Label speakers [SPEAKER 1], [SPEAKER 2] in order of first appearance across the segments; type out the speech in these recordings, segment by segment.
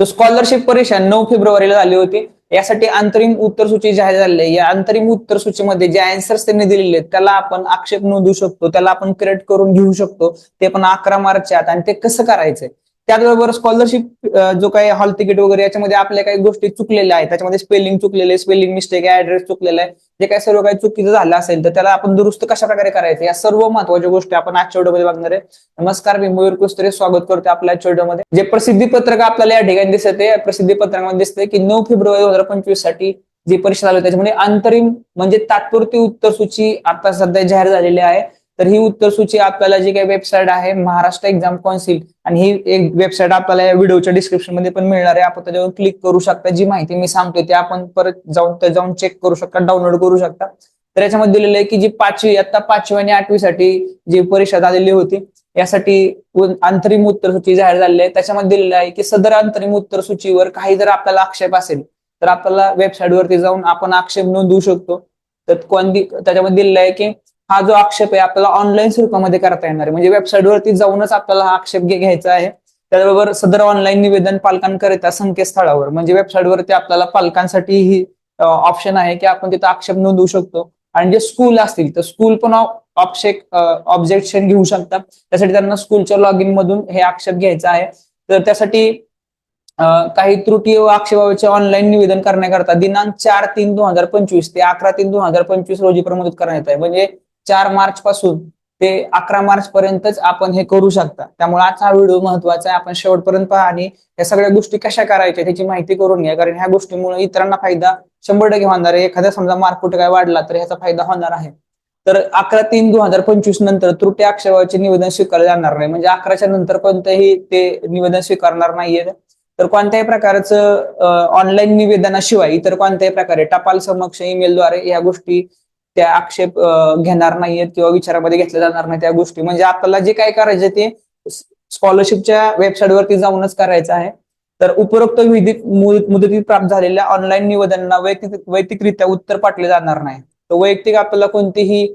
[SPEAKER 1] तर स्कॉलरशिप परीक्षा नऊ फेब्रुवारीला झाली होती. यासाठी अंतरिम उत्तर सूची जाहीर झाली आहे. या अंतरिम उत्तर सूचीमध्ये जे अँसर्स त्यांनी दिलेले आहेत त्याला आपण आक्षेप नोंदवू शकतो. त्याला आपण क्रिएट करून घेऊ शकतो. ते पण अकरा मार्चच्या आत आणि ते कसं करायचंय? त्याचबरोबर स्कॉलरशिप जो काही हॉल तिकीट वगैरे याच्यामध्ये आपल्या काही गोष्टी चुकलेल्या आहेत. त्याच्यामध्ये स्पेलिंग चुकलेले स्पेलिंग मिस्टेक आहे ऍड्रेस चुकलेला आहे. जे काही सर्व काही चुकीचं झालं असेल तर त्याला आपण दुरुस्त कशा प्रकारे करायचं? या सर्व महत्त्वाच्या गोष्टी आपण आजच्या व्हिडिओमध्ये बघणार आहे. नमस्कार मी मयूर कुस्त्रे. स्वागत करतो आपल्या आजच्या व्हिडिओमध्ये. जे प्रसिद्धी पत्रक आपल्याला या ठिकाणी दिसत आहे प्रसिद्धी पत्रकामध्ये दिसतंय की नऊ फेब्रुवारी दोन हजार पंचवीससाठी जी परीक्षा झाली त्याच्यामध्ये अंतरिम म्हणजे तात्पुरती उत्तर सूची आता सध्या जाहीर झालेली आहे. तर ही उत्तर सूची आपल्याला जी काही वेबसाईट आहे महाराष्ट्र एक्झाम कौन्सिल आणि ही एक वेबसाईट आपल्याला या व्हिडिओच्या डिस्क्रिप्शनमध्ये पण मिळणार आहे. आपण त्याच्यावर क्लिक करू शकता. जी माहिती मी सांगतोय ती आपण परत जाऊन त्या जाऊन चेक करू शकता डाउनलोड करू शकता. तर याच्यामध्ये दिलेलं आहे की जी पाचवी आता पाचवी आणि आठवी साठी जी परीक्षा झालेली होती यासाठी अंतरिम उत्तर सूची जाहीर झालेली आहे. त्याच्यामध्ये दिलेलं आहे की सदर अंतरिम उत्तर सूचीवर काही जर आपल्याला आक्षेप असेल तर आपल्याला वेबसाईट वरती जाऊन आपण आक्षेप नोंदवू शकतो. तर कोणती त्याच्यामध्ये दिलेलं आहे की हा जो आक्षेप आहे आपल्याला ऑनलाईन स्वरूपामध्ये करता येणार आहे. म्हणजे वेबसाईटवरती जाऊनच आपल्याला हा आक्षेप घ्यायचा आहे. त्याचबरोबर सदर ऑनलाईन निवेदन पालकांकरिता संकेतस्थळावर. म्हणजे वेबसाईट वरती आपल्याला पालकांसाठी ही ऑप्शन आहे की आपण तिथं आक्षेप नोंदवू शकतो. आणि जे स्कूल असतील तर स्कूल पण ऑप्शेक ऑब्जेक्शन घेऊ शकतात. त्यासाठी त्यांना स्कूलच्या लॉग इन मधून हे आक्षेप घ्यायचा आहे. तर त्यासाठी काही त्रुटी व आक्षेपाचे ऑनलाईन निवेदन करण्याकरता दिनांक चार तीन दोन हजार पंचवीस ते अकरा तीन दोन हजार पंचवीस रोजी प्रमोदित करण्यात आहे म्हणजे चार मार्च पासून ते अकरा मार्च पर्यंतच आपण हे करू शकता. त्यामुळे आजचा हा व्हिडिओ महत्त्वाचा आहे. आपण शेवटपर्यंत पहा आणि या सगळ्या गोष्टी कशा करायच्या त्याची माहिती करून घ्या. कारण ह्या गोष्टीमुळे इतरांना फायदा शंभर टक्के होणार आहे. एखाद्या समजा मार्क कुठे काय वाढला तर ह्याचा फायदा होणार आहे. तर अकरा तीन दोन हजार पंचवीस नंतर त्रुटी आक्षेपाचे निवेदन स्वीकारले जाणार नाही. म्हणजे अकराच्या नंतर कोणतंही ते निवेदन स्वीकारणार नाहीये. तर कोणत्याही प्रकारचं ऑनलाईन निवेदनाशिवाय इतर कोणत्याही प्रकारे टपाल समक्ष ईमेलद्वारे या गोष्टी त्या आक्षेप घेणार नाहीयेत किंवा विचारामध्ये घेतल्या जाणार नाही त्या गोष्टी. म्हणजे आपल्याला जे काय करायचे ते स्कॉलरशिपच्या वेबसाईट वरती जाऊनच करायचं आहे. तर उपरोक्त विधित मुदतीत प्राप्त झालेल्या ऑनलाईन निवेदनांना वैयक्तिक वैयक्तिकरित्या उत्तर पाठले जाणार नाही. तर वैयक्तिक आपल्याला कोणतीही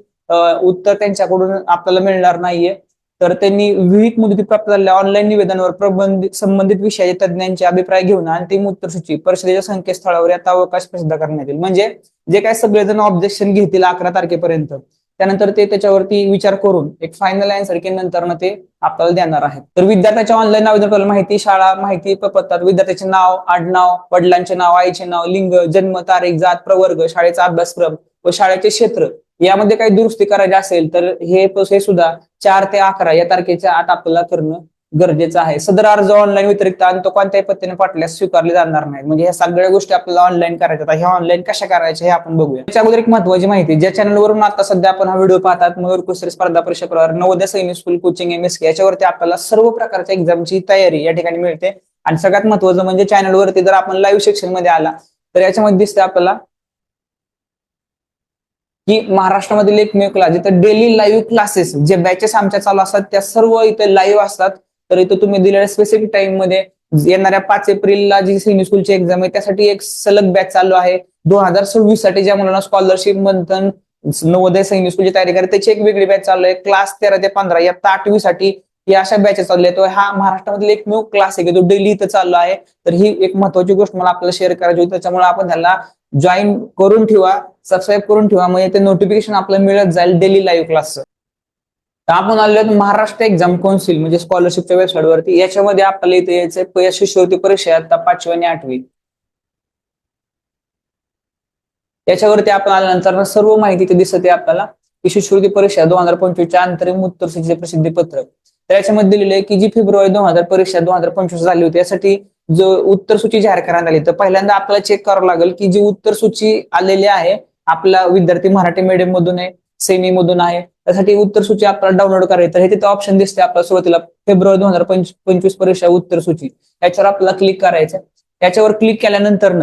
[SPEAKER 1] उत्तर त्यांच्याकडून आपल्याला मिळणार नाहीये. तर त्यांनी विविध मुदती प्राप्त झालेल्या ऑनलाईन निवेदनावर प्रबंधित संबंधित विषयाचे तज्ज्ञांचे अभिप्राय घेऊन अंतिम उत्तर सूची परिषदेच्या संकेतस्थळावर याचा अवकाश प्रसिद्ध करण्यात येईल. म्हणजे जे काय सगळेजण ऑब्जेक्शन घेतील अकरा तारखेपर्यंत त्यानंतर ते त्याच्यावरती विचार करून एक फायनल अँसर की नंतर ते आपल्याला देणार आहेत. तर विद्यार्थ्याच्या ऑनलाईन आवेदन माहिती शाळा माहिती पत्तात विद्यार्थ्याचे नाव आडनाव वडिलांचे नाव आईचे नाव लिंग जन्म तारीख जात प्रवर्ग शाळेचा अभ्यासक्रम व शाळेचे क्षेत्र यामध्ये काही दुरुस्ती करायची असेल तर हे हे सुद्धा चार ते अकरा या तारखेच्या आत आपल्याला करणं गरजेचं आहे. सदर अर्ज ऑनलाईन व्यतिरिक्त आणि तो कोणत्याही पद्धतीने पाठल्यास स्वीकारले जाणार नाही. म्हणजे ह्या सगळ्या गोष्टी आपल्याला ऑनलाईन करायच्या आहेत. ह्या ऑनलाईन कशा करायच्या हे आपण बघूया. त्याच्या अगोदर एक महत्वाची माहिती ज्या चॅनलवरून आता सध्या आपण हा व्हिडिओ पाहतात मयूर कुसरी स्पर्धा परीक्षा प्रवर Navodaya Sainik school coaching M S K याच्यावरती आपल्याला सर्व प्रकारच्या एक्झामची तयारी या ठिकाणी मिळते. आणि सगळ्यात महत्वाचं म्हणजे चॅनलवरती जर आपण लाईव्ह सेक्शनमध्ये आला तर याच्यामध्ये दिसते आपल्याला की महाराष्ट्रामधील एकमेव क्लास जिथं डेली लाईव्ह क्लासेस जे बॅचेस आमच्या चालू असतात त्या सर्व इथे लाईव्ह असतात. तर इथं तुम्ही दिलेल्या स्पेसिफिक टाइममध्ये येणाऱ्या पाच एप्रिलला जी सैनिक स्कूलची एक्झाम आहे त्यासाठी एक सलग बॅच चालू आहे. दोन हजार सव्वीससाठी ज्या मुलांना स्कॉलरशिप मंथन नवोदय सैनिक स्कूलची तयारी करते त्याची एक वेगळी बॅच चालू आहे. क्लास तेरा ते पंधरा या आठवी साठी या अशा बॅचेस चालू आहेत. तो हा महाराष्ट्रामधील एकमेव क्लास आहे की जो डेली इथं चालू आहे. तर ही एक महत्वाची गोष्ट मला आपल्याला शेअर करायची होती. त्याच्यामुळे आपण त्याला जॉईन करून ठेवा. सबस्क्राईब करून ठेवा म्हणजे ते नोटिफिकेशन आपल्याला मिळत जाईल डेली लाईव्ह क्लासचं तर आपण आलो आहोत महाराष्ट्र एक्झाम कौन्सिल म्हणजे स्कॉलरशिपच्या वेबसाईट वरती. याच्यामध्ये आपल्याला इथे यायचं या शिष्यवृत्ती परीक्षा आता पाचवी आणि आठवी. याच्यावरती आपण आल्यानंतर सर्व माहिती इथे दिसते आपल्याला. की शिष्यवृत्ती परीक्षा दोन हजार पंचवीसच्या अंतरिम उत्तर सूचीचे प्रसिद्धी पत्रक तर याच्यामध्ये दिलेलं आहे की जी फेब्रुवारी दोन हजार परीक्षा दोन हजार पंचवीस झाली होती. यासाठी जो उत्तर सूची जाहीर करण्यात आली तर पहिल्यांदा आपल्याला चेक करावं लागेल की जी उत्तर सूची आलेली आहे आपला विद्यार्थी मराठी मीडियम मधून आहे सेमी मधून आहे. त्यासाठी उत्तर सूची आपल्याला डाउनलोड करायची तर हे तिथे ऑप्शन दिसते आपल्याला सुरुवातीला. फेब्रुवारी दोन हजार पंचवीस परीक्षा उत्तर सूची. याच्यावर आपल्याला क्लिक करायचं याच्यावर क्लिक केल्यानंतर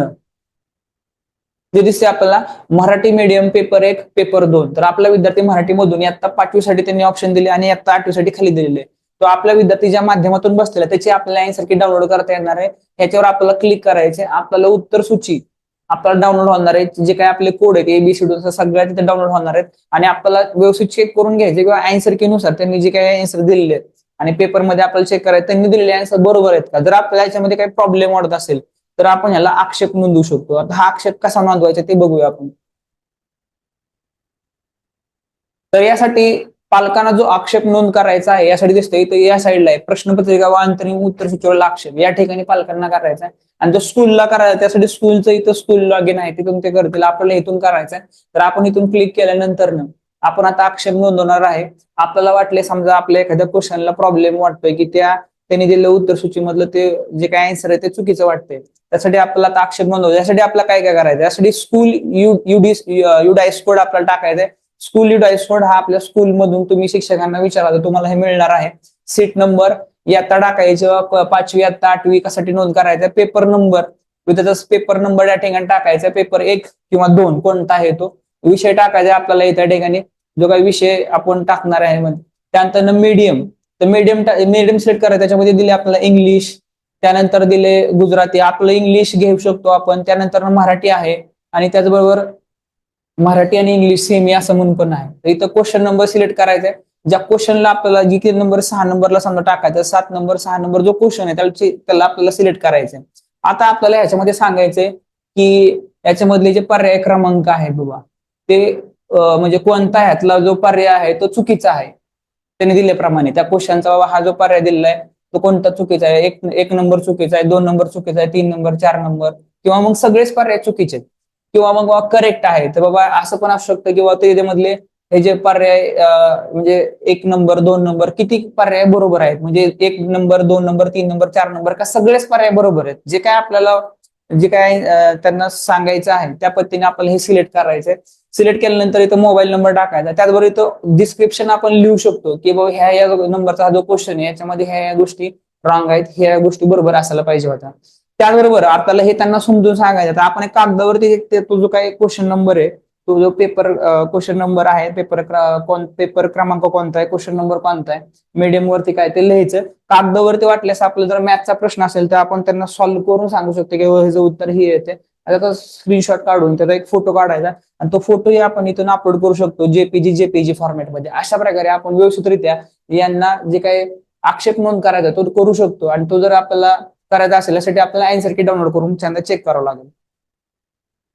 [SPEAKER 1] जे दिसते आपल्याला मराठी मीडियम पेपर एक पेपर दोन. तर आपला विद्यार्थी मराठी मधून इयत्ता पाचवीसाठी त्यांनी ऑप्शन दिले आणि इयत्ता आठवीसाठी खाली दिलेले तो आपला विद्यार्थी ज्या माध्यमातून बसलेला त्याची आपल्याला सारखी डाउनलोड करता येणार आहे. याच्यावर आपल्याला क्लिक करायचे आपल्याला उत्तर सूची आपल्याला डाउनलोड होणार आहे जे काही आपले कोड आहेत एबीसी e, सगळ्या तिथे डाउनलोड होणार आहेत. आणि आपल्याला व्यवस्थित चेक करून घ्यायचे किंवा अँसरनुसार त्यांनी जे काही अँसर दिलेले आहेत. आणि पेपरमध्ये आपल्याला चेक करायचं त्यांनी दिलेले अँसर बरोबर आहेत का? जर आपल्याला याच्यामध्ये काही प्रॉब्लेम वाटत असेल तर आपण ह्याला आक्षेप नोंदवू शकतो. आता हा आक्षेप कसा नोंदवायचा ते बघूया आपण. तर यासाठी पालकांना जो आक्षेप नोंद करायचा आहे यासाठी दिसतोय तर या साईडला आहे. प्रश्नपत्रिका व अंतरिम उत्तर सूचीवरला आक्षेप या ठिकाणी पालकांना करायचा आहे. आणि जो स्कूलला करायचा त्यासाठी स्कूलचं इथं स्कूल लॉगिन आहे तिथून ते करतील. आपल्याला इथून करायचं आहे तर आपण इथून क्लिक केल्यानंतर ना आपण आता आक्षेप नोंदवणार आहे. आपल्याला वाटले समजा आपल्या एखाद्या क्वेश्चनला प्रॉब्लेम वाटतोय की त्या त्यांनी दिलेलं उत्तर सूचीमधलं ते जे काय आन्सर आहे ते चुकीचं वाटतंय. त्यासाठी आपल्याला आता आक्षेप नोंदवायचा. यासाठी आपल्याला काय काय करायचं यासाठी school U UD UDISE code आपल्याला टाकायचा आहे स्कूल युडाईस कोड हा आपल्या स्कूलमधून तुम्ही शिक्षकांना विचारा. तुम्हाला हे मिळणार आहे. सीट नंबर इयत्ता टाकायचं पाचवी इयत्ता आठवी कसाठी नोंद करायचं पेपर नंबर त्याचा पेपर नंबर या ठिकाणी टाकायचा पेपर एक किंवा दोन कोणता आहे तो. विषय टाकायचा आपल्याला त्या या ठिकाणी. जो काही विषय आपण टाकणार आहे मध्ये त्यानंतर मीडियम तर मीडियम मीडियम सिलेक्ट करायचं त्याच्यामध्ये दिले आपल्याला इंग्लिश त्यानंतर दिले गुजराती. आपलं इंग्लिश घेऊ शकतो आपण. त्यानंतर मराठी आहे. आणि त्याचबरोबर मराठी आणि इंग्लिश सेमी असं म्हणून पण आहे. तर इथं क्वेश्चन नंबर सिलेक्ट करायचा आहे ज्या क्वेश्चनला आपल्याला जी की नंबर सहा नंबरला समजा टाकायचा सात नंबर सहा नंबर जो क्वेश्चन आहे त्याला त्याला आपल्याला सिलेक्ट करायचंय. आता आपल्याला ह्याच्यामध्ये सांगायचंय की याच्यामधले जे पर्याय क्रमांक आहेत बाबा ते म्हणजे कोणता ह्यातला जो पर्याय आहे तो चुकीचा आहे. त्यांनी दिल्याप्रमाणे त्या क्वेश्चनचा बाबा हा जो पर्याय दिलेला आहे तो कोणता चुकीचा आहे? एक एक नंबर चुकीचा आहे दोन नंबर चुकीचा आहे तीन नंबर चार नंबर किंवा मग सगळेच पर्याय चुकीचे किंवा मग बाबा करेक्ट आहे तर बाबा असं पण असू शकतं किंवा त्याच्यामधले हे जे पर्याय म्हणजे एक नंबर दोन नंबर किती पर्याय बरोबर आहेत? म्हणजे एक नंबर दोन नंबर तीन नंबर चार नंबर का सगळेच पर्याय बरोबर आहेत? जे काय आपल्याला जे काय त्यांना सांगायचं आहे त्या पद्धतीने आपल्याला हे सिलेक्ट करायचंय. सिलेक्ट केल्यानंतर इथं मोबाईल नंबर टाकायचा. त्याचबरोबर इथं डिस्क्रिप्शन आपण लिहू शकतो की बाबा ह्या या नंबरचा हा जो क्वेश्चन आहे याच्यामध्ये ह्या या गोष्टी रॉंग आहेत ह्या गोष्टी बरोबर असायला पाहिजे होत्या. त्याचबरोबर आपल्याला हे त्यांना समजून सांगायचं तर आपण एक कागदावरती तो जो काही क्वेश्चन नंबर आहे तो जो पेपर क्वेश्चन नंबर आहे पेपर कोण पेपर क्रमांक कोणता आहे क्वेश्चन नंबर कोणता आहे मीडियम वरती काय ते लिहायचं. कागदावरती वाटल्यास आपलं जर मॅथचा प्रश्न असेल तर आपण त्यांना सॉल्व्ह करून सांगू शकतो की ह्याचं उत्तर हे येते त्याचा स्क्रीनशॉट काढून त्याचा एक फोटो काढायचा आणि तो फोटोही आपण इथून अपलोड करू शकतो जेपीजी जेपीजी फॉर्मॅटमध्ये अशा प्रकारे आपण व्यवस्थितरित्या यांना जे काही आक्षेप नोंद करायचा तो करू शकतो आणि तो जर आपल्याला करायचा असेल यासाठी आपल्याला अँसर की डाउनलोड करून त्यांना चेक करावं लागेल.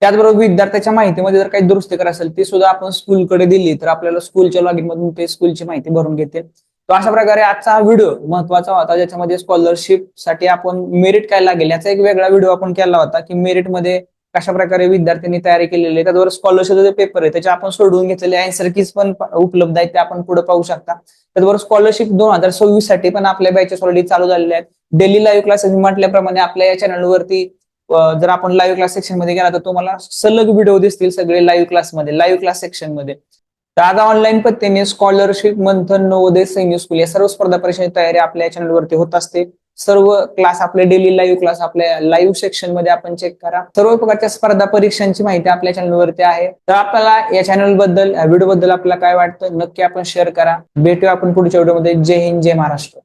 [SPEAKER 1] त्याचबरोबर विद्यार्थ्याच्या माहितीमध्ये जर काही दुरुस्ती करायची असेल ते सुद्धा आपण स्कूलकडे दिली तर आपल्याला स्कूलच्या लॉगिन मधून ते स्कूलची माहिती भरून घेतील तर अशा प्रकारे आजचा हा व्हिडिओ महत्त्वाचा होता ज्याच्यामध्ये स्कॉलरशिपसाठी आपण मेरिट काय लागेल याचा एक वेगळा व्हिडिओ आपण केला होता की मेरिटमध्ये कशा प्रकारे विद्यार्थ्यांनी तयारी केलेली आहे. त्याचबरोबर स्कॉलरशिपचा जे पेपर आहे त्याचे आपण सोडवून घेतलेले आन्सर कीज पण उपलब्ध आहेत ते आपण पुढे पाहू शकता. त्याचबरोबर स्कॉलरशिप दोन हजार सव्वीससाठी पण आपल्या बॅचेस ऑलरेडी चालू झालेले आहेत. डेली लाईव्ह क्लासेस म्हटल्याप्रमाणे आपल्या या चॅनलवरती जर आपण लाईव्ह क्लास सेक्शनमध्ये गेला तर तुम्हाला सलग व्हिडिओ दिसतील सगळे लाईव्ह क्लासमध्ये लाईव्ह क्लास सेक्शनमध्ये. तर आज ऑनलाईन पद्धतीने स्कॉलरशिप मंथन नवोदय सैन्य स्कूल या सर्व स्पर्धा परीक्षेची तयारी आपल्या चॅनलवरती होत असते. सर्व क्लास आपले डेली लाईव्ह क्लास आपल्या लाईव्ह सेक्शनमध्ये आपण चेक करा. सर्व प्रकारच्या स्पर्धा परीक्षांची माहिती आपल्या चॅनलवरती आहे. तर आपल्याला या चॅनलबद्दल व्हिडिओ बद्दल आपल्याला काय वाटतं नक्की आपण शेअर करा. भेटूया आपण पुढच्या व्हिडिओमध्ये जय हिंद जय महाराष्ट्र.